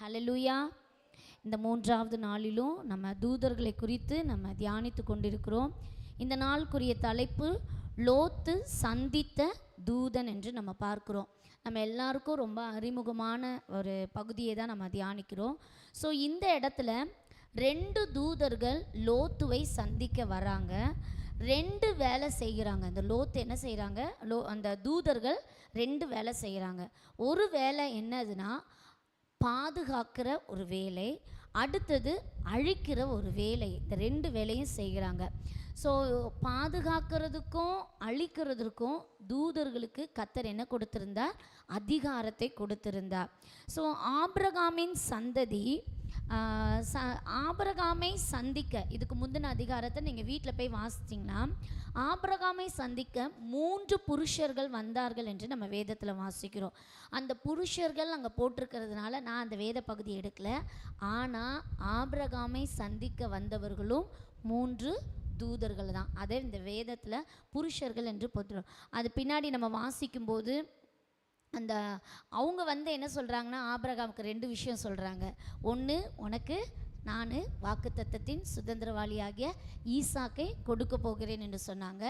Hallelujah இந்த மூன்றாவது நாளிலும் நம்ம தூதர்களை குறித்து நம்ம தியானித்து கொண்டிருக்கிறோம். இந்த நாளுக்குரிய தலைப்பு லோத்து சந்தித்த தூதன் என்று நம்ம பார்க்குறோம். நம்ம எல்லாருக்கும் ரொம்ப அறிமுகமான ஒரு பகுதியை தான் நம்ம தியானிக்கிறோம். ஸோ இந்த இடத்துல ரெண்டு தூதர்கள் லோத்துவை சந்திக்க வராங்க. ரெண்டு வேலை செய்கிறாங்க. அந்த லோத்து என்ன செய்கிறாங்க? லோ அந்த தூதர்கள் ரெண்டு வேலை செய்கிறாங்க. ஒரு வேலை என்னதுன்னா பாதுகாக்கிற ஒரு வேலை அடுத்தது அழிக்கிற ஒரு வேலை. இந்த ரெண்டு வேலையும் செய்கிறாங்க. ஸோ பாதுகாக்கிறதுக்கும் அழிக்கிறதுக்கும் தூதர்களுக்கு கத்தர் என்ன கொடுத்திருந்தார்? அதிகாரத்தை கொடுத்திருந்தார். ஸோ ஆப்ரகாமின் சந்ததி ச ஆபரகாமை சந்திக்க இதுக்கு முந்தின அதிகாரத்தை நீங்கள் வீட்டில் போய் வாசிச்சிங்கன்னா ஆபரகாமை சந்திக்க மூன்று புருஷர்கள் வந்தார்கள் என்று நம்ம வேதத்தில் வாசிக்கிறோம். அந்த புருஷர்கள் அங்கே போட்டிருக்கிறதுனால நான் அந்த வேத பகுதி எடுக்கல. ஆனால் ஆபரகாமை சந்திக்க வந்தவர்களும் மூன்று தூதர்கள் தான். அதே இந்த வேதத்தில் புருஷர்கள் என்று போட்டுரும் அது பின்னாடி நம்ம வாசிக்கும்போது அந்த அவங்க வந்து என்ன சொல்கிறாங்கன்னா ஆபிரகாமுக்கு ரெண்டு விஷயம் சொல்கிறாங்க ஒன்று உனக்கு நான் வாக்குத்தத்தத்தின் சுதந்திரவாளியாகிய ஈசாக்கை கொடுக்க போகிறேன் என்று சொன்னாங்க.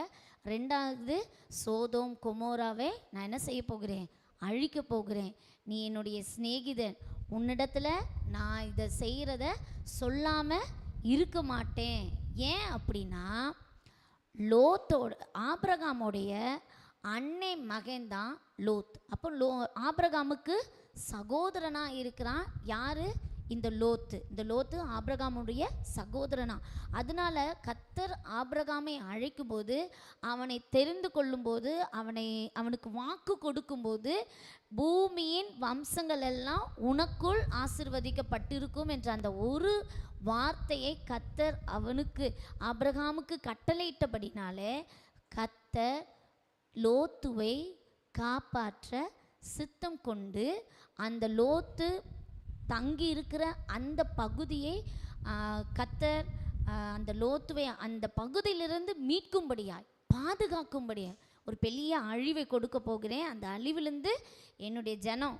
ரெண்டாவது சோதோம் குமோராவை நான் என்ன செய்ய போகிறேன்? அழிக்க போகிறேன். நீ என்னுடைய சிநேகிதன். உன்னிடத்தில் நான் இதை செய்கிறத சொல்லாமல் இருக்க மாட்டேன். ஏன் அப்படின்னா லோத்தோட ஆபிரகாமோடைய அன்னை மகன்தான் லோத். அப்போ லோ ஆபிரகாமுக்கு சகோதரனாக இருக்கிறான் யார்? இந்த லோத்து. இந்த லோத்து ஆபிரகாமுடைய சகோதரனா. அதனால கத்தர் ஆபிரகாமை அழைக்கும்போது அவனை தெரிந்து கொள்ளும்போது அவனை அவனுக்கு வாக்கு கொடுக்கும்போது பூமியின் வம்சங்கள் எல்லாம் உனக்குள் ஆசிர்வதிக்கப்பட்டிருக்கும் என்ற அந்த ஒரு வார்த்தையை கத்தர் அவனுக்கு ஆபிரகாமுக்கு கட்டளையிட்டபடினாலே கத்தர் லோத்துவை காப்பாற்ற சித்தம் கொண்டு அந்த லோத்து தங்கி இருக்கிற அந்த பகுதியை கத்தர் அந்த லோத்துவை அந்த பகுதியிலிருந்து மீட்கும்படியாய் பாதுகாக்கும்படியாய் ஒரு பெரிய அழிவை கொடுக்க போகிறேன். அந்த அழிவிலிருந்து என்னுடைய ஜனம்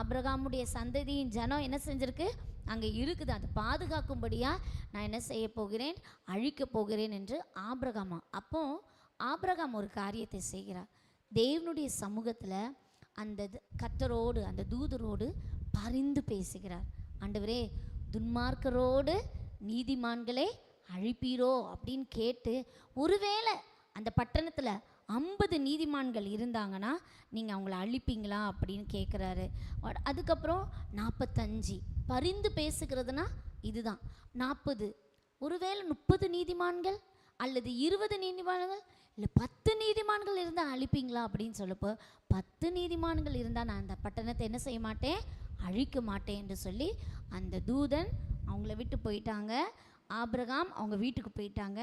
ஆப்ரகாமுடைய சந்ததியின் ஜனம் என்ன செஞ்சிருக்கு? அங்கே இருக்குது. அதை பாதுகாக்கும்படியாக நான் என்ன செய்ய போகிறேன்? அழிக்க போகிறேன் என்று ஆபிரகாமா. அப்போது ஆபிரகாம் ஒரு காரியத்தை செய்கிறார். தேவனுடைய சமூகத்தில் அந்த கத்தரோடு அந்த தூதரோடு பரிந்து பேசுகிறார். ஆண்டவரே துன்மார்க்கரோடு நீதிமான்களே அழிப்பீரோ அப்படின்னு கேட்டு ஒருவேளை அந்த பட்டணத்தில் ஐம்பது நீதிமான்கள் இருந்தாங்கன்னா நீங்கள் அவங்கள அழிப்பீங்களா அப்படின்னு கேட்குறாரு அதுக்கப்புறம் நாற்பத்தஞ்சு பரிந்து பேசுகிறதுனா இதுதான். நாற்பது ஒருவேளை முப்பது நீதிமான்கள் அல்லது இருபது நீதிமான்கள் இல்லை பத்து நீதிமான்கள் இருந்தால் அழிப்பீங்களா அப்படின்னு சொல்லப்போ பத்து நீதிமான்கள் இருந்தால் நான் அந்த பட்டணத்தை என்ன செய்ய மாட்டேன்? அழிக்க மாட்டேன் என்று சொல்லி அந்த தூதன் அவங்கள விட்டு போயிட்டாங்க. ஆபிரகாம் அவங்க வீட்டுக்கு போயிட்டாங்க.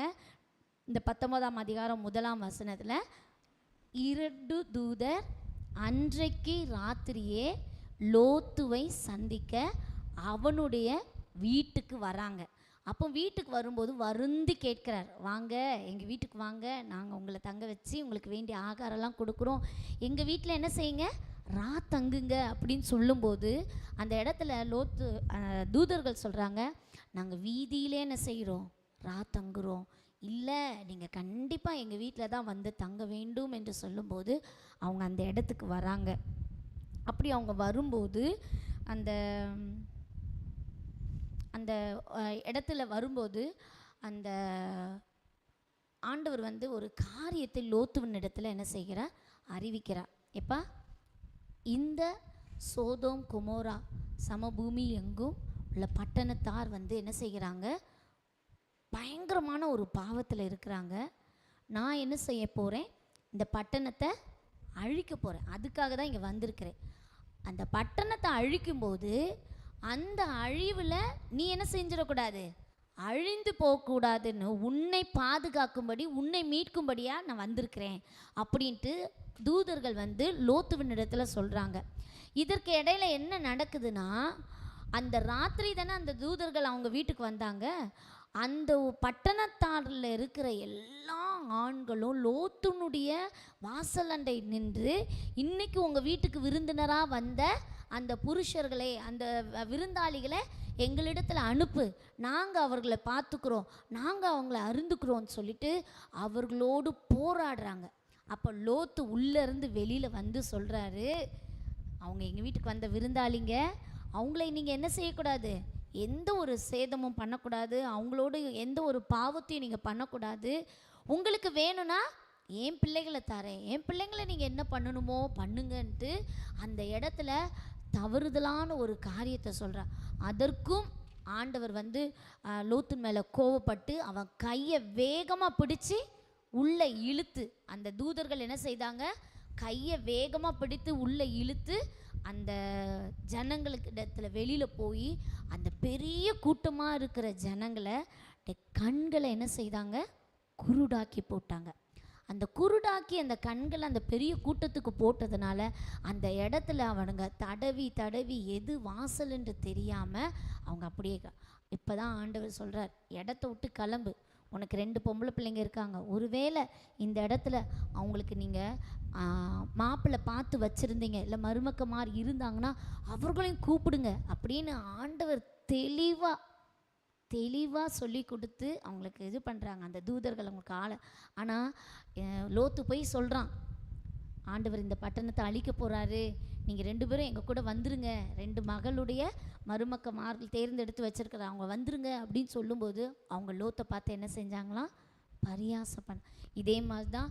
இந்த பத்தொன்பதாம் அதிகாரம் முதலாம் வசனத்தில் இரண்டு தூதர் அன்றைக்கு ராத்திரியே லோத்துவை சந்திக்க அவனுடைய வீட்டுக்கு வராங்க. அப்போ வீட்டுக்கு வரும்போது வருந்தி கேட்கிறார் வாங்க எங்கள் வீட்டுக்கு வாங்க நாங்கள் உங்களை தங்க வச்சு உங்களுக்கு வேண்டிய ஆகாரம்லாம் கொடுக்குறோம். எங்கள் வீட்டில் என்ன செய்யுங்க? ரா தங்குங்க. அப்படின்னு சொல்லும்போது அந்த இடத்துல லோத்து தூதர்கள் சொல்கிறாங்க நாங்கள் வீதியிலே என்ன செய்கிறோம் ரா தங்குறோம். இல்லை நீங்கள் கண்டிப்பாக எங்கள் வீட்டில் தான் வந்து தங்க வேண்டும் என்று சொல்லும்போது அவங்க அந்த இடத்துக்கு வராங்க. அப்படி அவங்க வரும்போது அந்த அந்த இடத்துல வரும்போது அந்த ஆண்டவர் வந்து ஒரு காரியத்தை லோத்துவின் இடத்துல என்ன செய்கிறார்? அறிவிக்கிறார். எப்பா? இந்த சோதோம் குமோரா சமபூமி எங்கும் உள்ள பட்டணத்தார் வந்து என்ன செய்கிறாங்க? பயங்கரமான ஒரு பாவத்தில் இருக்கிறாங்க. நான் என்ன செய்ய போகிறேன் இந்த பட்டணத்தை அழிக்க போகிறேன் அதுக்காக தான் இங்கே வந்திருக்கிறேன். அந்த பட்டணத்தை அழிக்கும்போது அந்த அழிவில் நீ என்ன செஞ்சிடக்கூடாது? அழிந்து போகக்கூடாதுன்னு உன்னை பாதுகாக்கும்படி உன்னை மீட்கும்படியாக நான் வந்திருக்கிறேன் அப்படின்ட்டு தூதர்கள் வந்து லோத்துவின் இடத்துல சொல்கிறாங்க இதற்கு இடையில என்ன நடக்குதுன்னா அந்த ராத்திரி தானே அந்த தூதர்கள் அவங்க வீட்டுக்கு வந்தாங்க. அந்த பட்டணத்தாரில் இருக்கிற எல்லா ஆண்களும் லோத்துனுடைய வாசலண்டை நின்று இன்னைக்கு உங்கள் வீட்டுக்கு விருந்தினராக வந்த அந்த புருஷர்களை அந்த விருந்தாளிகளை எங்களிடத்தில் அனுப்பு. நாங்கள் அவர்களை பார்த்துக்குறோம். நாங்கள் அவங்கள அருந்துக்கிறோம்னு சொல்லிட்டு அவர்களோடு போராடுறாங்க. அப்போ லோத்து உள்ளேருந்து வெளியில் வந்து சொல்கிறாரு அவங்க எங்கள் வீட்டுக்கு வந்த விருந்தாளிங்க அவங்கள நீங்கள் என்ன செய்யக்கூடாது? எந்த ஒரு சேதமும் பண்ணக்கூடாது. அவங்களோட எந்த ஒரு பாவத்தையும் நீங்கள் பண்ணக்கூடாது. உங்களுக்கு வேணும்னா என் பிள்ளைகளை தரேன். என் பிள்ளைங்களை நீங்கள் என்ன பண்ணணுமோ பண்ணுங்கன்ட்டு அந்த இடத்துல தவறுதலான ஒரு காரியத்தை சொல்கிறார் அதற்கும் ஆண்டவர் வந்து ஆஹ், லோத்தின் மேலே கோவப்பட்டு அவன் கையை வேகமாக பிடிச்சி உள்ளே இழுத்து அந்த தூதர்கள் என்ன செய்தாங்க? கையை வேகமாக பிடித்து உள்ளே இழுத்து அந்த ஜனங்களுக்கு இடத்துல வெளியில் போய் அந்த பெரிய கூட்டமாக இருக்கிற ஜனங்களை கண்களை என்ன செய்தாங்க? குருடாக்கி போட்டாங்க. அந்த குருடாக்கி அந்த கண்களை அந்த பெரிய கூட்டத்துக்கு போட்டதுனால அந்த இடத்துல அவனுங்க தடவி தடவி எது வாசல் என்று தெரியாமல் அவங்க அப்படியே இப்போ தான் ஆண்டவர் சொல்கிறார் இடத்த விட்டு கிளம்பு. உனக்கு ரெண்டு பொம்பளை பிள்ளைங்க இருக்காங்க. ஒருவேளை இந்த இடத்துல அவங்களுக்கு நீங்கள் மாப்பிள்ளை பார்த்து வச்சுருந்தீங்க இல்லை மருமக்க மாதிரி இருந்தாங்கன்னா அவர்களையும் கூப்பிடுங்க அப்படின்னு ஆண்டவர் தெளிவாக தெளிவாக சொல்லி கொடுத்து அவங்களுக்கு இது பண்ணுறாங்க அந்த தூதர்கள் அவங்களுக்கு ஆளை. ஆனால் லோத்து போய் சொல்கிறான் ஆண்டவர் இந்த பட்டணத்தை அழிக்க போகிறாரு நீங்கள் ரெண்டு பேரும் எங்கள் கூட வந்துருங்க. ரெண்டு மகளுடைய மருமக்க மார்கள் தேர்ந்தெடுத்து வச்சிருக்கிற அவங்க வந்துருங்க அப்படின்னு சொல்லும்போது அவங்க லோத்தை பார்த்து என்ன செஞ்சாங்களாம்? பரியாசம் பண்ண இதே மாதிரி தான்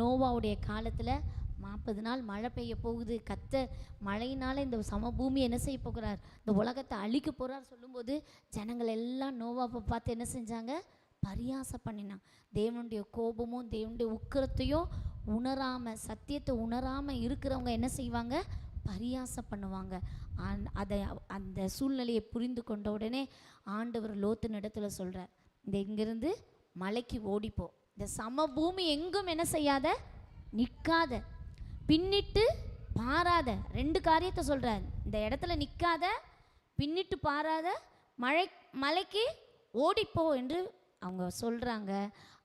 நோவாவுடைய காலத்தில் நாற்பது நாள் மழை பெய்ய போகுது. கத்த மழையினால் இந்த சமபூமி என்ன செய்ய போகிறார்? இந்த உலகத்தை அழிக்க போகிறார் சொல்லும்போது ஜனங்கள் எல்லாம் நோவாவை பார்த்து என்ன செஞ்சாங்க? பரியாசம் பண்ணினாங்க. தேவனுடைய கோபமும் தேவனுடைய உக்கிரத்தையும் உணராமல் சத்தியத்தை உணராமல் இருக்கிறவங்க என்ன செய்வாங்க? பரியாசம் பண்ணுவாங்க. அந் அதை அந்த சூழ்நிலையை புரிந்து கொண்ட உடனே ஆண்டவர் லோத்து இடத்துல சொல்கிறார் இந்த இங்கிருந்து மலைக்கு ஓடிப்போ. இந்த சமபூமி எங்கும் என்ன செய்யாத? நிற்காத. பின்னிட்டு பாராத. ரெண்டு காரியத்தை சொல்கிறார் இந்த இடத்துல நிற்காத பின்னிட்டு பாராத மழை மலைக்கு ஓடிப்போ என்று அவங்க சொல்கிறாங்க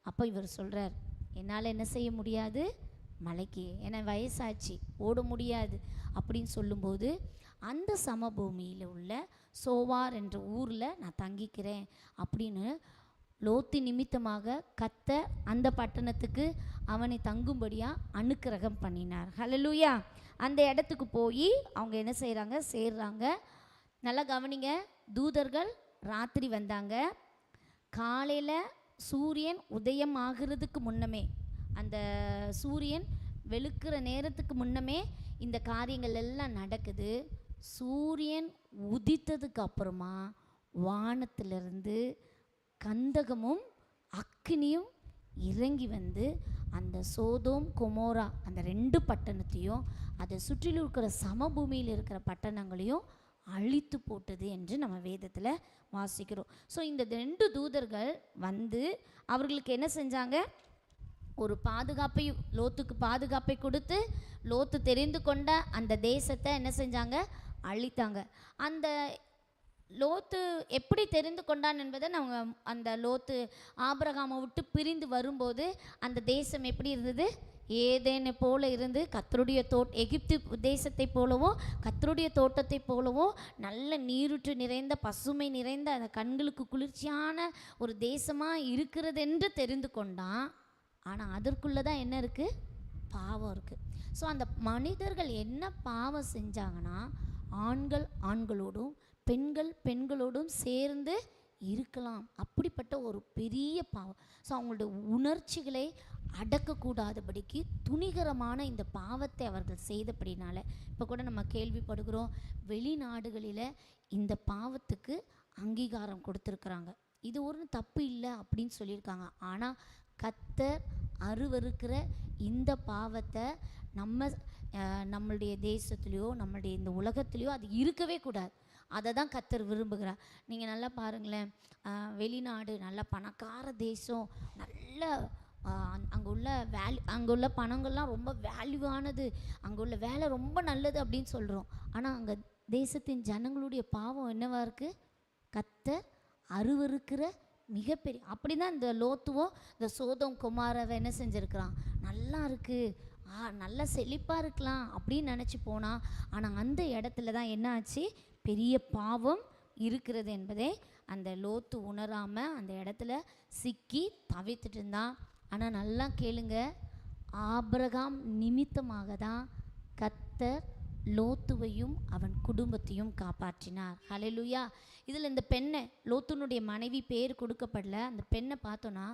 அப்போ இவர் சொல்கிறார் என்னால் என்ன செய்ய முடியாது? மலைக்கு. ஏன்னா வயசாச்சு. ஓட முடியாது. அப்படின்னு சொல்லும்போது அந்த சமபூமியில் உள்ள சோவார் என்ற ஊரில் நான் தங்கிக்கிறேன். அப்படின்னு லோத்து நிமித்தமாக கத்த அந்த பட்டணத்துக்கு அவனை தங்கும்படியாக அனுக்கிரகம் பண்ணினார். ஹலலூயா அந்த இடத்துக்கு போய் அவங்க என்ன செய்கிறாங்க சேர்றாங்க. நல்லா கவனிங்க. தூதர்கள் ராத்திரி வந்தாங்க. காலையில் சூரியன் உதயம் ஆகிறதுக்கு முன்னமே அந்த சூரியன் வெளுக்கிற நேரத்துக்கு முன்னமே இந்த காரியங்கள் எல்லாம் நடக்குது. சூரியன் உதித்ததுக்கு அப்புறமா வானத்திலிருந்து கந்தகமும் அக்கினியும் இறங்கி வந்து அந்த சோதோம் கொமோரா அந்த ரெண்டு பட்டணத்தையும் அதை சுற்றிலும் இருக்கிற சமபூமியில் இருக்கிற பட்டணங்களையும் அழித்து போட்டது என்று நம்ம வேதத்தில் வாசிக்கிறோம். ஸோ இந்த ரெண்டு தூதர்கள் வந்து அவர்களுக்கு என்ன செஞ்சாங்க? ஒரு பாதுகாப்பை லோத்துக்கு பாதுகாப்பை கொடுத்து லோத்து தெரிந்து கொண்ட அந்த தேசத்தை என்ன செஞ்சாங்க? அழித்தாங்க. அந்த லோத்து எப்படி தெரிந்து கொண்டான் என்பதை நாங்கள் அந்த லோத்து ஆபரகாமை விட்டு பிரிந்து வரும்போது அந்த தேசம் எப்படி இருந்தது? ஏதேனை போல இருந்து கத்தருடைய தோட் எகிப்து தேசத்தை போலவோ கத்தருடைய தோட்டத்தை போலவோ நல்ல நீருற்று நிறைந்த பசுமை நிறைந்த அந்த கண்களுக்கு குளிர்ச்சியான ஒரு தேசமாக இருக்கிறது என்று தெரிந்து கொண்டான். ஆனால் அதற்குள்ளே தான் என்ன இருக்குது பாவம் இருக்குது ஸோ அந்த மனிதர்கள் என்ன பாவம் செஞ்சாங்கன்னா ஆண்கள் ஆண்களோடும் பெண்கள் பெண்களோடும் சேர்ந்து இருக்கலாம். அப்படிப்பட்ட ஒரு பெரிய பாவம். ஸோ அவங்களோட உணர்ச்சிகளை அடக்கக்கூடாதபடிக்கு துணிகரமான இந்த பாவத்தை அவர்கள் செய்தபடினால இப்போ கூட நம்ம கேள்விப்படுகிறோம் வெளிநாடுகளில் இந்த பாவத்துக்கு அங்கீகாரம் கொடுத்துருக்குறாங்க. இது ஒரு தப்பு இல்லை அப்படின்னு சொல்லியிருக்காங்க. ஆனால் கத்தர் அருவருக்கிற இந்த பாவத்தை நம்ம நம்மளுடைய தேசத்துலேயோ நம்மளுடைய இந்த உலகத்துலேயோ அது இருக்கவே கூடாது. அதை தான் கத்தர் விரும்புகிறார். நீங்கள் நல்லா பாருங்களேன் வெளிநாடு நல்ல பணக்கார தேசம் நல்ல அங்கே உள்ள வேல்யூ அங்கே உள்ள பணங்கள்லாம் ரொம்ப வேல்யூவானது அங்கே உள்ள வேலை ரொம்ப நல்லது அப்படின்னு சொல்கிறோம் ஆனால் அங்கே தேசத்தின் ஜனங்களுடைய பாவம் என்னவா இருக்குது கத்தர் அருவருக்கிற மிகப்பெரிய அப்படி தான் இந்த லோத்துவோ இந்த சோதம் குமாரவை என்ன செஞ்சுருக்கிறான். நல்லா இருக்குது ஆ நல்லா செழிப்பாக இருக்கலாம் அப்படின்னு நினச்சி போனான் ஆனால் அந்த இடத்துல தான் என்ன ஆச்சு பெரிய பாவம் இருக்கிறது என்பதை அந்த லோத்து உணராமல் அந்த இடத்துல சிக்கி தவித்துட்டு இருந்தான். ஆனால் நல்லா கேளுங்க. ஆபிரகாம் நிமித்தமாக தான் கத்தர் லோத்துவையும் அவன் குடும்பத்தையும் காப்பாற்றினார். ஹலெலுயா இதில் இந்த பெண்ணை லோத்துனுடைய மனைவி பேர் கொடுக்கப்படல. அந்த பெண்ணை பார்த்தோன்னா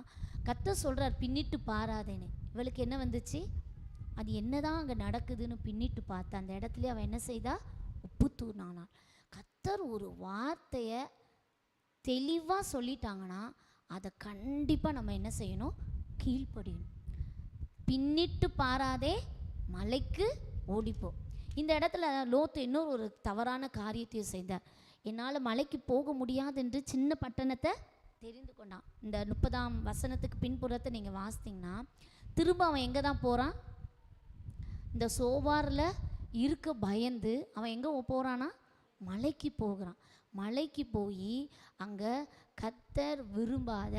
கத்த சொல்கிறார் பின்னிட்டு பாராதேன்னு. இவளுக்கு என்ன வந்துச்சு? அது என்னதான் அங்கே நடக்குதுன்னு பின்னிட்டு பார்த்தா அந்த இடத்துல அவன் என்ன செய்தா? உப்பு தூர்னானாள் கத்தர் ஒரு வார்த்தையை தெளிவாக சொல்லிட்டாங்கன்னா அதை கண்டிப்பாக நம்ம என்ன செய்யணும்? கீழ்ப்படியணும். பின்னிட்டு பாராதே மலைக்கு ஓடிப்போம் இந்த இடத்துல லோத்து இன்னொரு ஒரு தவறான காரியத்தையும் செய்தார். என்னால் மலைக்கு போக முடியாது என்று சின்ன பட்டணத்தை தெரிந்து கொண்டான். இந்த முப்பதாம் வசனத்துக்கு பின்புறத்தை நீங்கள் வாசித்தீங்கன்னா திரும்ப அவன் எங்கே தான் போகிறான் இந்த சோவாரில் இருக்க பயந்து அவன் எங்கே போகிறானா மலைக்கு போகிறான். மலைக்கு போய் அங்கே கத்தர் விரும்பாத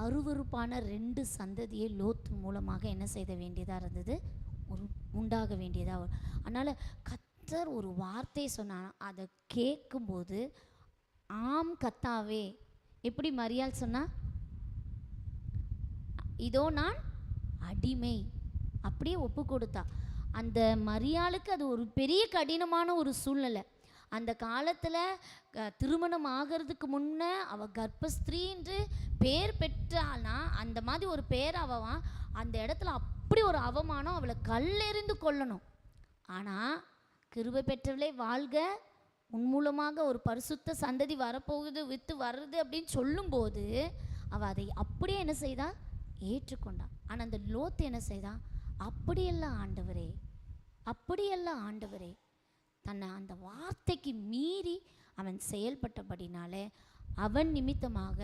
அருவருப்பான ரெண்டு சந்ததியை லோத்து மூலமாக என்ன செய்த வேண்டியதாக இருந்தது? ஒரு உண்டாக வேண்டியதாக அதனால் கத்தர் ஒரு வார்த்தை சொன்னான் அதை கேட்கும்போது ஆம் கத்தாவே. எப்படி மரியாள் சொன்னா? இதோ நான் அடிமை. அப்படியே ஒப்பு கொடுத்தா. அந்த மரியாளுக்கு அது ஒரு பெரிய கடினமான ஒரு சூழ்நிலை. அந்த காலத்தில் திருமணம் ஆகிறதுக்கு முன்னே அவள் கர்ப்பஸ்திரீ என்று பேர் பெற்றானா அந்த மாதிரி ஒரு பேர் அவன் அந்த இடத்துல அப்படி ஒரு அவமானம் அவளை கல்லெறிந்து கொள்ளணும் ஆனால் கிருபை பெற்றவளே வாழ்க. உன் மூலமாக ஒரு பரிசுத்த சந்ததி வரப்போகுது வித்து வருது அப்படின்னு சொல்லும்போது அவள் அதை அப்படியே என்ன செய்தா? ஏற்றுக்கொண்டான் ஆனால் அந்த லோத்து என்ன செய்தான் அப்படியெல்லாம் ஆண்டவரே அப்படியெல்லாம் ஆண்டவரே தன்னை அந்த வார்த்தைக்கு மீறி அவன் செயல்பட்டபடினாலே அவன் நிமித்தமாக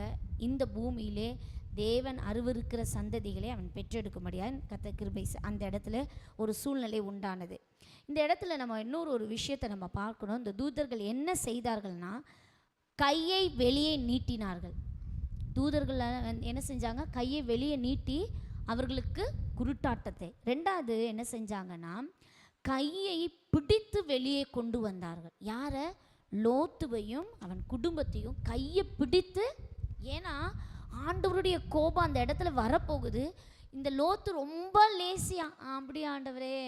இந்த பூமியிலே தேவன் அருவருக்கிற சந்ததிகளை அவன் பெற்றெடுக்கும்படியாக கத்த கிருபை அந்த இடத்துல ஒரு சூழ்நிலை உண்டானது. இந்த இடத்துல நம்ம இன்னொரு ஒரு விஷயத்தை நம்ம பார்க்கணும். இந்த தூதர்கள் என்ன செய்தார்கள்னா கையை வெளியே நீட்டினார்கள். தூதர்கள் வந்து என்ன செஞ்சாங்க? கையை வெளியே நீட்டி அவர்களுக்கு குருட்டாட்டத்தை. ரெண்டாவது என்ன செஞ்சாங்கன்னா கையை பிடித்து வெளியே கொண்டு வந்தார்கள். யாரை? லோத்துவையும் அவன் குடும்பத்தையும் கையை பிடித்து ஏன்னா ஆண்டவருடைய கோபம் அந்த இடத்துல வரப்போகுது. இந்த லோத்து ரொம்ப லேசியா அப்படி அப்படியா ஆண்டவரே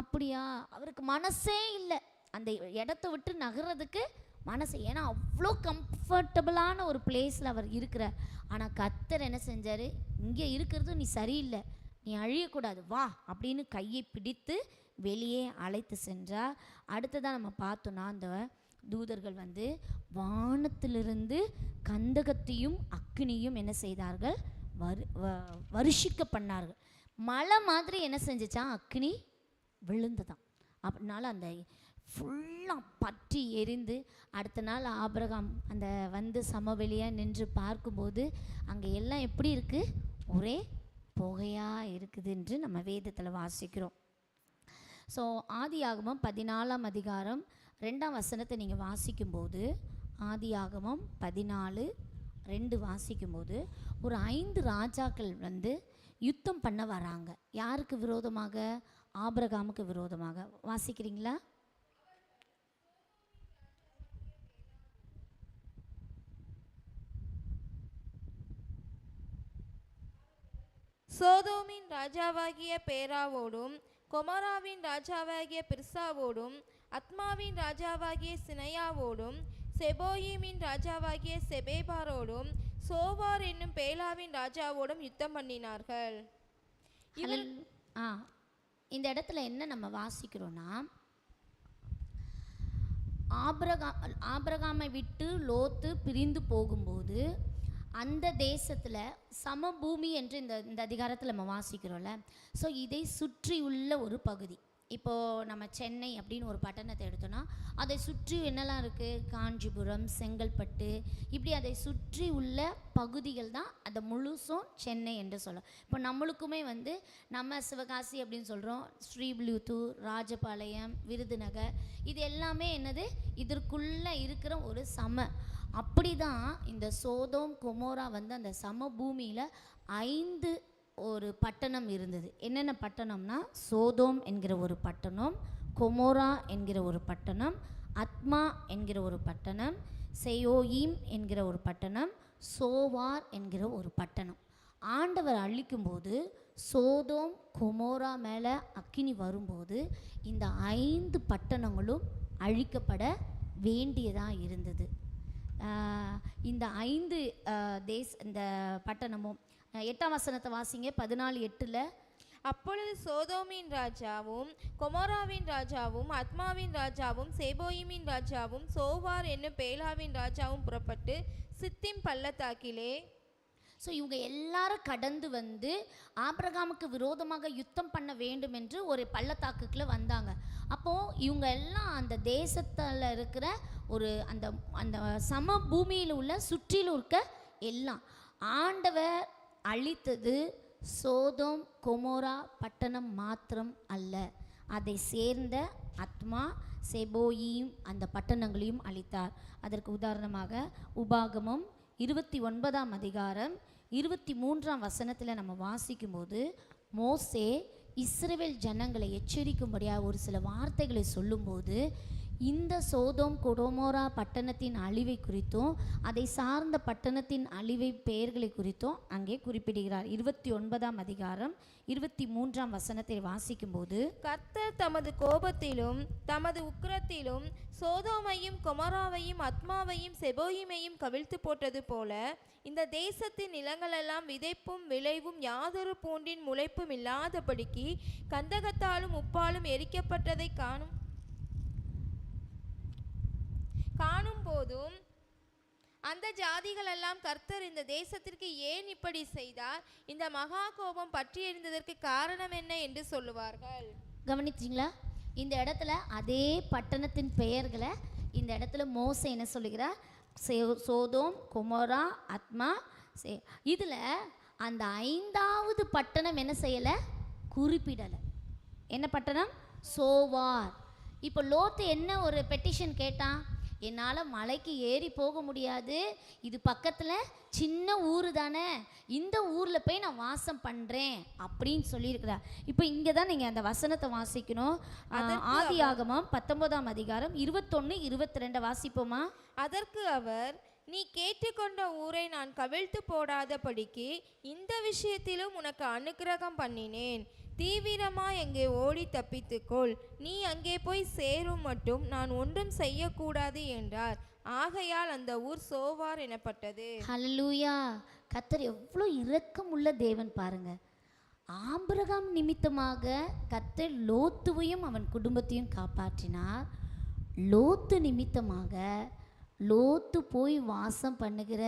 அப்படியா? அவருக்கு மனசே இல்லை. அந்த இடத்த விட்டு நகர்றதுக்கு மனசு ஏன்னா அவ்வளோ கம்ஃபர்டபுளான ஒரு பிளேஸில் அவர் இருக்கிறார். ஆனால் கத்தர் என்ன செஞ்சார்? இங்கே இருக்கிறது நீ சரியில்லை. நீ அழியக்கூடாது. வா அப்படின்னு கையை பிடித்து வெளியே அழைத்து சென்றார் அடுத்ததாக நம்ம பார்த்தோன்னா அந்த தூதர்கள் வந்து வானத்திலிருந்து கந்தகத்தையும் அக்னியும் என்ன செய்தார்கள்? வரு வ- வருஷிக்க பண்ணார்கள். மழை மாதிரி என்ன செஞ்சுச்சான் அக்னி விழுந்துதான். அப்படினால அந்த ஃபுல்லாக பற்றி எரிந்து அடுத்த நாள் ஆபிரகாம் அந்த வந்து சமவெளியாக நின்று பார்க்கும்போது அங்கே எல்லாம் எப்படி இருக்குது ஒரே புகையாக இருக்குது என்று நம்ம வேதத்தில் வாசிக்கிறோம். ஸோ ஆதியாகமம் பதினாலாம் அதிகாரம் ரெண்டாம் வசனத்தை நீங்கள் வாசிக்கும்போது ஆதியாகமம் பதினாலு ரெண்டு வாசிக்கும்போது ஒரு ஐந்து ராஜாக்கள் வந்து யுத்தம் பண்ண வராங்க. யாருக்கு விரோதமாக? ஆபிரகாமுக்கு விரோதமாக. வாசிக்கிறீங்களா? சோதோமின் ராஜாவாகிய பேராவோடும் கொமராவின் ராஜாவாகிய பிர்சாவோடும் அத்மாவின் ராஜாவாகிய சினையாவோடும் செபோயிமின் ராஜாவாகிய செபேபாரோடும் சோவார் என்னும் பேலாவின் ராஜாவோடும் யுத்தம் பண்ணினார்கள். இவர் ஆ இந்த இடத்துல என்ன நம்ம வாசிக்கிறோன்னா ஆபிரகா ஆபிரகாமை விட்டு லோத்து பிரிந்து போகும்போது அந்த தேசத்தில் சமபூமி என்று இந்த இந்த அதிகாரத்தில் நம்ம வாசிக்கிறோம்ல. ஸோ இதை சுற்றி உள்ள ஒரு பகுதி. இப்போது நம்ம சென்னை அப்படின்னு ஒரு பட்டணத்தை எடுத்தோன்னா அதை சுற்றி என்னெல்லாம் இருக்குது காஞ்சிபுரம் செங்கல்பட்டு இப்படி அதை சுற்றி உள்ள பகுதிகள் தான் அதை முழுசும் சென்னை என்று சொல்லும் இப்போ நம்மளுக்குமே வந்து நம்ம சிவகாசி அப்படின்னு சொல்கிறோம் ஸ்ரீவில்லிபுத்தூர் ராஜபாளையம் விருதுநகர் இது எல்லாமே என்னது? இதற்குள்ளே இருக்கிற ஒரு சம அப்படி தான் இந்த சோதோம் கொமோரா வந்து அந்த சமபூமியில் ஐந்து ஒரு பட்டணம் இருந்தது. என்னென்ன பட்டணம்னா சோதோம் என்கிற ஒரு பட்டணம் கொமோரா என்கிற ஒரு பட்டணம் அத்மா என்கிற ஒரு பட்டணம் செயோயிம் என்கிற ஒரு பட்டணம் சோவார் என்கிற ஒரு பட்டணம். ஆண்டவர் அழிக்கும்போது சோதோம் கொமோரா மேலே அக்கினி வரும்போது இந்த ஐந்து பட்டணங்களும் அழிக்கப்பட வேண்டியதாக இருந்தது. இந்த ஐந்து தேச இந்த பட்டணமும் எட்டாம் வசனத்தை வாசிங்க பதினாலு எட்டில். அப்பொழுது சோதோமின் ராஜாவும் கொமோராவின் ராஜாவும் அத்மாவின் ராஜாவும் சேபோயிமின் ராஜாவும் சோவார் என்னும் பேலாவின் ராஜாவும் புறப்பட்டு சித்திம் பள்ளத்தாக்கிலே. ஸோ இவங்க எல்லாரும் கடந்து வந்து ஆபிரகாமுக்கு விரோதமாக யுத்தம் பண்ண வேண்டும் என்று ஒரு பள்ளத்தாக்குக்குள்ள வந்தாங்க. அப்போது இவங்க எல்லாம் அந்த தேசத்தில் இருக்கிற ஒரு அந்த அந்த சம பூமியில் உள்ள சுற்றிலும் இருக்க எல்லாம். ஆண்டவர் அழித்தது சோதோம் கொமோரா பட்டணம் மாத்திரம் அல்ல. அதை சேர்ந்த அத்மா செபோயியும் அந்த பட்டணங்களையும் அளித்தார் அதற்கு உதாரணமாக உபாகமம் இருபத்தி ஒன்பதாம் அதிகாரம் இருபத்தி மூன்றாம் வசனத்தில் நம்ம வாசிக்கும்போது மோசே இஸ்ரேல் ஜனங்களை எச்சரிக்கும்படியாக ஒரு சில வார்த்தைகளை சொல்லும்போது இந்த சோதோம் கொடோமோரா பட்டணத்தின் அழிவை குறித்தும் அதை சார்ந்த பட்டணத்தின் அழிவை பெயர்களை குறித்தும் அங்கே குறிப்பிடுகிறார். இருபத்தி ஒன்பதாம் அதிகாரம் இருபத்தி மூன்றாம் வசனத்தை வாசிக்கும்போது கர்த்தர் தமது கோபத்திலும் தமது உக்கிரத்திலும் சோதோமையும் கொமராவையும் அத்மாவையும் செபோயிமையும் கவிழ்த்து போட்டது போல இந்த தேசத்தின் நிலங்களெல்லாம் விதைப்பும் விளைவும் யாதொரு பூண்டின் முளைப்பும் இல்லாதபடிக்கு கந்தகத்தாலும் உப்பாலும் எரிக்கப்பட்டதை காணும் காணும் போதும் அந்த ஜாதிகளெல்லாம் கர்த்தர் இந்த தேசத்திற்கு ஏன் இப்படி செய்தார்? இந்த மகா கோபம் பற்றி எறிந்ததற்கு காரணம் என்ன என்று சொல்லுவார்கள். கவனிச்சிங்களா? இந்த இடத்துல அதே பட்டணத்தின் பெயர்களை இந்த இடத்துல மோசை என்ன சொல்லுகிறார்? சே- சோதோம் குமோரா அத்மா சே இதில் அந்த ஐந்தாவது பட்டணம் என்ன செய்யலை? குறிப்பிடலை. என்ன பட்டணம்? சோவார். இப்போ லோத்து என்ன ஒரு பெட்டிஷன் கேட்டான்? என்னால் மலைக்கு ஏறி போக முடியாது. இது பக்கத்தில் சின்ன ஊர் தானே. இந்த ஊரில் போய் நான் வாசம் பண்ணுறேன் அப்படின்னு சொல்லியிருக்கிறார் இப்போ இங்கே தான் நீங்கள் அந்த வசனத்தை வாசிக்கணும். ஆதி ஆகமம் பத்தொன்பதாம் அதிகாரம் இருபத்தொன்று இருபத்தி ரெண்டை வாசிப்போமா? அதற்கு அவர் நீ கேட்டுக்கொண்ட ஊரை நான் கவிழ்த்து போடாதபடிக்கு இந்த விஷயத்திலும் உனக்கு அனுக்கிரகம் பண்ணினேன். தீவிரமா எங்கே ஓடி தப்பித்துக்கொள். நீ அங்கே போய் சேரும் மட்டும் நான் ஒன்றும் செய்யக்கூடாது என்றார். ஆகையால் அந்த ஊர் சோவார் எனப்பட்டது. ஹலலூயா கத்தர் எவ்வளோ இரக்கமுள்ள தேவன் பாருங்க. ஆபிரகாம் நிமித்தமாக கத்தர் லோத்துவையும் அவன் குடும்பத்தையும் காப்பாற்றினார். லோத்து நிமித்தமாக லோத்து போய் வாசம் பண்ணுகிற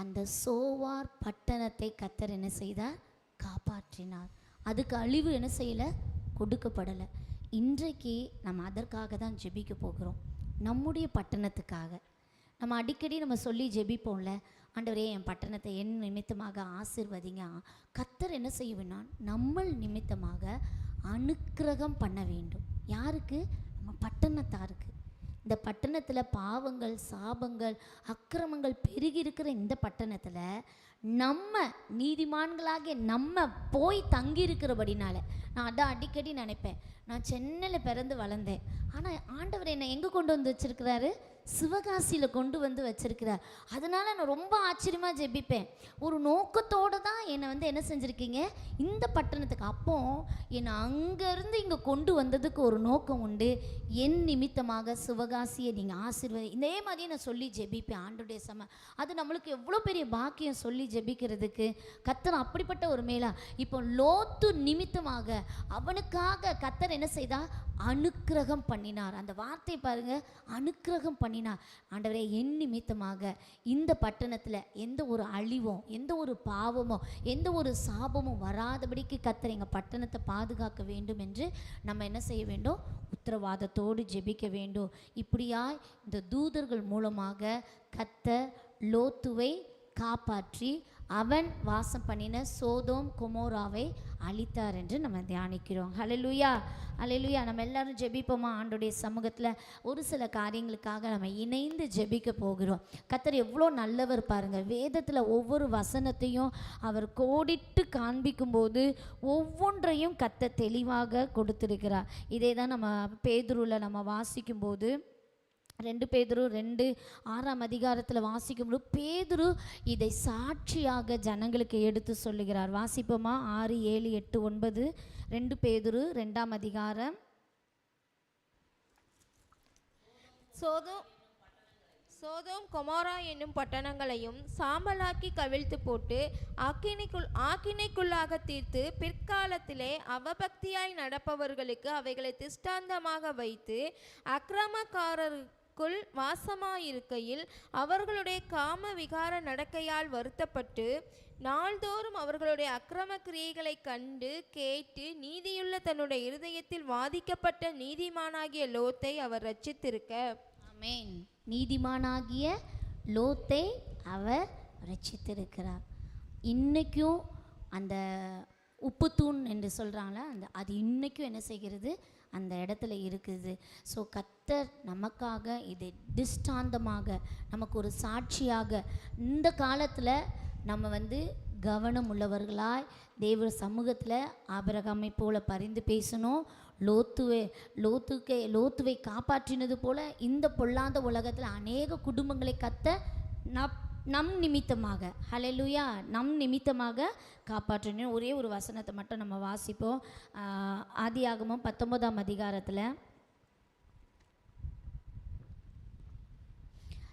அந்த சோவார் பட்டணத்தை கத்தர் என்ன செய்தார்? காப்பாற்றினார். அதுக்கு அழிவு என்ன செய்யலை? கொடுக்கப்படலை. இன்றைக்கு நம்ம அதற்காக தான் ஜெபிக்க போகிறோம். நம்முடைய பட்டணத்துக்காக. நம்ம அடிக்கடி நம்ம சொல்லி ஜெபிப்போம்ல ஆண்டவரே என் பட்டணத்தை என் நிமித்தமாக ஆசிர்வதிங்க. கத்தர் என்ன செய்வேன்னா நம்மள் நம்ம நிமித்தமாக அனுக்கிரகம் பண்ண வேண்டும். யாருக்கு? நம்ம பட்டணத்தாருக்கு. இந்த பட்டணத்தில் பாவங்கள் சாபங்கள் அக்கிரமங்கள் பெருகி இருக்கிற இந்த பட்டணத்தில் நம்ம நீதிமான்களாகிய நம்ம போய் தங்கியிருக்கிறபடினால நான் அதான் அடிக்கடி நினைப்பேன். நான் சென்னையில் பிறந்து வளர்ந்தேன். ஆனால் ஆண்டவர் என்னை எங்கே கொண்டு வந்து வச்சுருக்கிறாரு? சிவகாசியில் கொண்டு வந்து வச்சிருக்கிறார். அதனால் நான் ரொம்ப ஆச்சரியமாக ஜெபிப்பேன். ஒரு நோக்கத்தோடு தான் என்னை வந்து என்ன செஞ்சுருக்கீங்க? இந்த பட்டணத்துக்கு அப்போ என்னை அங்கேருந்து இங்கே கொண்டு வந்ததுக்கு ஒரு நோக்கம் உண்டு. என் நிமித்தமாக சிவகாசியை நீங்கள் ஆசீர்வதி இதே மாதிரியே நான் சொல்லி ஜெபிப்பேன் ஆண்டுடைய சம. அது நம்மளுக்கு எவ்வளோ பெரிய பாக்கியம் சொல்லி ஜெபிக்கிறதுக்கு. கத்தர் அப்படிப்பட்ட ஒரு மேலா. இப்போ லோத்து நிமித்தமாக அவனுக்காக கத்தர் என்ன செய்தா அனுக்கிரகம் பண்ணினார். அந்த வார்த்தை பாருங்க அனுக்கிரகம் பண்ணினார். ஆண்டவரே என் நிமித்தமாக இந்த பட்டணத்தில் எந்த ஒரு அழிவும் எந்த ஒரு பாவமோ எந்த ஒரு சாபமும் வராதபடிக்கு கத்தர் எங்கள் பட்டணத்தை பாதுகாக்க வேண்டும் என்று நம்ம என்ன செய்ய வேண்டும்? உத்தரவாதத்தோடு ஜெபிக்க வேண்டும். இப்படியாய் இந்த தூதர்கள் மூலமாக கத்த லோத்துவை காப்பாற்றி அவன் வாசம் பண்ணின சோதோம் குமோராவை அழித்தார் என்று நம்ம தியானிக்கிறோம். ஹalleluya ஹalleluya நம்ம எல்லாரும் ஜெபிப்போமா? ஆண்டுடைய சமூகத்தில் ஒரு சில காரியங்களுக்காக நம்ம இணைந்து ஜெபிக்க போகிறோம். கத்தர் எவ்வளோ நல்லவர் பாருங்கள் வேதத்தில் ஒவ்வொரு வசனத்தையும் அவர் கோடிட்டு காண்பிக்கும்போது ஒவ்வொன்றையும் கத்த தெளிவாக கொடுத்துருக்கிறார். இதே தான் நம்ம பேதுருவில் நம்ம வாசிக்கும்போது ரெண்டு பேதுரு ரெண்டு ஆறாம் அதிகாரத்தில் வாசிக்கும்போது பேதுரு இதை சாட்சியாக ஜனங்களுக்கு எடுத்து சொல்லுகிறார். வாசிப்போமா? ஆறு ஏழு எட்டு ஒன்பது. ரெண்டு பேதுரு ரெண்டாம் அதிகாரம். சோதோ சோதோம் கொமோரா என்னும் பட்டணங்களையும் சாம்பலாக்கி கவிழ்த்து போட்டு ஆக்கினைக்குள் ஆக்கினைக்குள்ளாக தீர்த்து பிற்காலத்திலே அவபக்தியாய் நடப்பவர்களுக்கு அவைகளை திஷ்டாந்தமாக வைத்து தங்களுக்குள் வாசமாயிருக்கையில் அவர்களுடைய காம விகார நடக்கையால் வருத்தப்பட்டு நாள்தோறும் அவர்களுடைய அக்கிரம கிரியைகளை கண்டு கேட்டு நீதியுள்ள தன்னுடைய இருதயத்தில் வாதிக்கப்பட்ட நீதிமானாகிய லோத்தை அவர் ரட்சித்திருக்க ஆமென். நீதிமானாகிய லோத்தை அவர் ரட்சித்திருக்கிறார் இன்னைக்கும் அந்த உப்புத்தூண் என்று சொல்கிறாங்கள அந்த அது இன்னைக்கும் என்ன செய்கிறது? அந்த இடத்துல இருக்குது. ஸோ கத் கர்த்தர் நமக்காக இதை திஷ்டாந்தமாக நமக்கு ஒரு சாட்சியாக இந்த காலத்தில் நம்ம வந்து கவனம் உள்ளவர்களாய் தேவ சமூகத்தில் ஆபரகாமை போல பரிந்து பேசணும். லோத்துவை லோத்துக்கை லோத்துவை காப்பாற்றினது போல இந்த பொல்லாத உலகத்தில் அநேக குடும்பங்களை கத்த நப் நம் நிமித்தமாக ஹலெலுயா நம் நிமித்தமாக காப்பாற்றினோம் ஒரே ஒரு வசனத்தை மட்டும் நம்ம வாசிப்போம். ஆஹ் பத்தொன்பதாம் அதிகாரத்தில்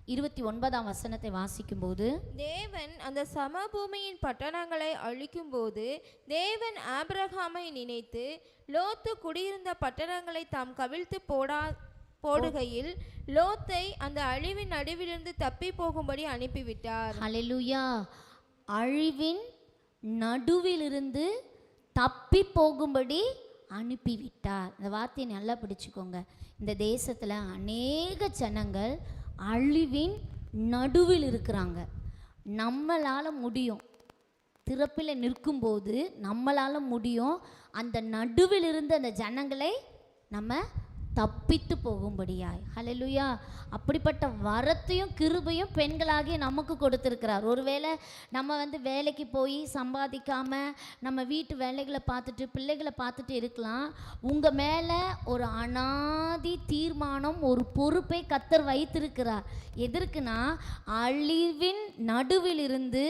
இருபத்தி ஒன்பதாம் வசனத்தை வாசிக்கும்போது தேவன் அந்த சமபூமியின் பட்டணங்களை அழிக்கும்போது தேவன் ஆபிரகாமை நினைத்து லோத்து குடியிருந்த பட்டணங்களை தாம் கவிழ்த்து போடா போடுகையில் லோத்தை அந்த அழிவின் நடுவிலிருந்து தப்பி போகும்படி அனுப்பிவிட்டார். ஹalleluya. அழிவின் நடுவிலிருந்து தப்பி போகும்படி அனுப்பிவிட்டார். இந்த வார்த்தையை நல்லா பிடிச்சுக்கோங்க. இந்த தேசத்தில் அநேக ஜனங்கள் அழிவின் நடுவில் இருக்கிறாங்க. நம்மளால் முடியும். திறப்பில் நிற்கும்போது நம்மளால் முடியும். அந்த நடுவில் இருந்த அந்த ஜனங்களை நம்ம தப்பித்து போகும்படியாய். ஹலலுயா அப்படிப்பட்ட வரத்தையும் கிருபையும் பெண்களாகிய நமக்கு கொடுத்துருக்கிறார். ஒருவேளை நம்ம வந்து வேலைக்கு போய் சம்பாதிக்காம நம்ம வீட்டு வேலைகளை பார்த்துட்டு பிள்ளைகளை பார்த்துட்டு இருக்கலாம். உங்கள் மேலே ஒரு அனாதி தீர்மானம் ஒரு பொறுப்பை கத்தர் வைத்திருக்கிறார். எதற்குனா அழிவின் நடுவில் இருந்து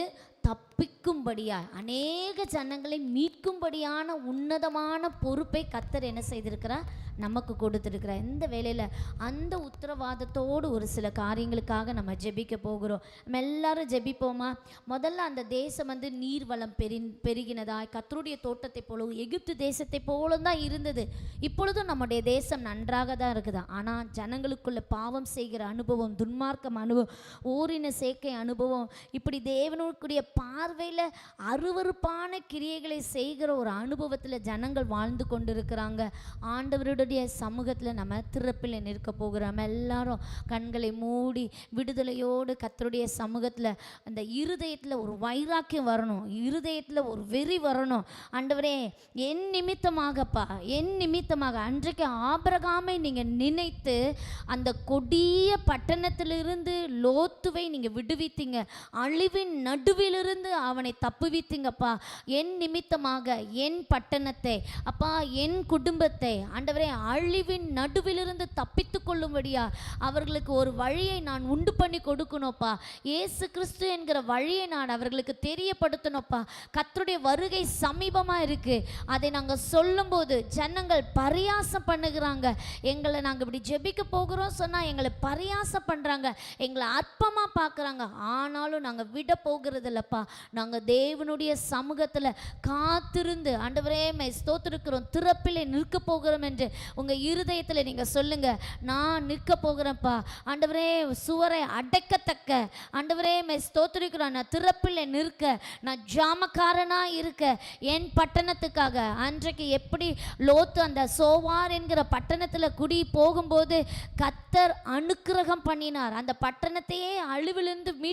தப்பிக்கும்படியாய். அநேக ஜனங்களை மீட்கும்படியான உன்னதமான பொறுப்பை கத்தர் என்ன செய்திருக்கிறார்? நமக்கு கொடுத்துருக்கிற இந்த வேலையில் அந்த உத்தரவாதத்தோடு ஒரு சில காரியங்களுக்காக நம்ம ஜெபிக்க போகிறோம். நம்ம எல்லாரும் ஜெபிப்போமா? முதல்ல அந்த தேசம் வந்து நீர் வளம் பெரி பெருகினதாய் கத்தருடைய தோட்டத்தை போலவும் எகிப்து தேசத்தை போலும் தான் இருந்தது. இப்பொழுதும் நம்முடைய தேசம் நன்றாக தான் இருக்குது. ஆனால் ஜனங்களுக்குள்ள பாவம் செய்கிற அனுபவம் துன்மார்க்கம் அனுபவம் ஊரின சேர்க்கை அனுபவம் இப்படி தேவனுக்குரிய பார்வையில் அருவருப்பான கிரியைகளை செய்கிற ஒரு அனுபவத்தில் ஜனங்கள் வாழ்ந்து கொண்டிருக்கிறாங்க. ஆண்டவருடைய சமூகத்தில் நம்ம திறப்பில் நிற்க போகிறோம். எல்லாரும் கண்களை மூடி விடுதலையோடு கத்தருடைய சமூகத்தில் அந்த இருதயத்தில் ஒரு வைராக்கியம் வரணும். இருதயத்தில் ஒரு வெறி வரணும். ஆண்டவரே என் நிமித்தமாகப்பா என் நிமித்தமாக அன்றைக்கு ஆபிரகாமை நீங்கள் நினைத்து அந்த கொடிய பட்டணத்திலிருந்து லோத்துவை நீங்கள் விடுவித்தீங்க. அழிவின் நடுவிலிருந்து அவனை தப்புவித்தீங்கப்பா. என் நிமித்தமாக என் பட்டணத்தை அப்பா என் குடும்பத்தை ஆண்டவரே அழிவின் நடுவிலிருந்து தப்பித்து கொள்ளும்படியா? அவர்களுக்கு ஒரு வழியை நான் உண்டு பண்ணி கொடுக்கணும்ப்பா. ஏசு கிறிஸ்து என்கிற வழியை நான் அவர்களுக்கு தெரியப்படுத்தணும்ப்பா. கத்தருடைய வருகை சமீபமாக இருக்கு. அதை நாங்கள் சொல்லும்போது ஜனங்கள் பரியாசம் பண்ணுகிறாங்க. எங்களை நாங்கள் இப்படி ஜெபிக்க போகிறோம் சொன்னால் எங்களை பரியாசம் பண்ணுறாங்க எங்களை அற்பமாக பார்க்குறாங்க ஆனாலும் நாங்கள் விட போகிறது இல்லைப்பா நாங்கள் தேவனுடைய சமூகத்தில் காத்திருந்து ஆண்டவரே மை ஸ்தோத்திருக்கிறோம். திறப்பிலே நிற்க போகிறோம் என்று உங்கள் இருதயத்தில் நீங்கள் சொல்லுங்க நான் நிற்க போகிறேன்ப்பா. ஆண்டவரே சுவரை அடைக்கத்தக்க. ஆண்டவரே மே ஸ்தோத்திரிக்கிறோம். நான் திறப்பில் நிற்க. நான் ஜாமக்காரனாக இருக்க. என் பட்டணத்துக்காக. அன்றைக்கு எப்படி லோத்து அந்த சோவார் என்கிற பட்டணத்தில் குடி போகும்போது கத்தர் அனுக்கிரகம் பண்ணினார். அந்த பட்டணத்தையே அழிவிலிருந்து மீ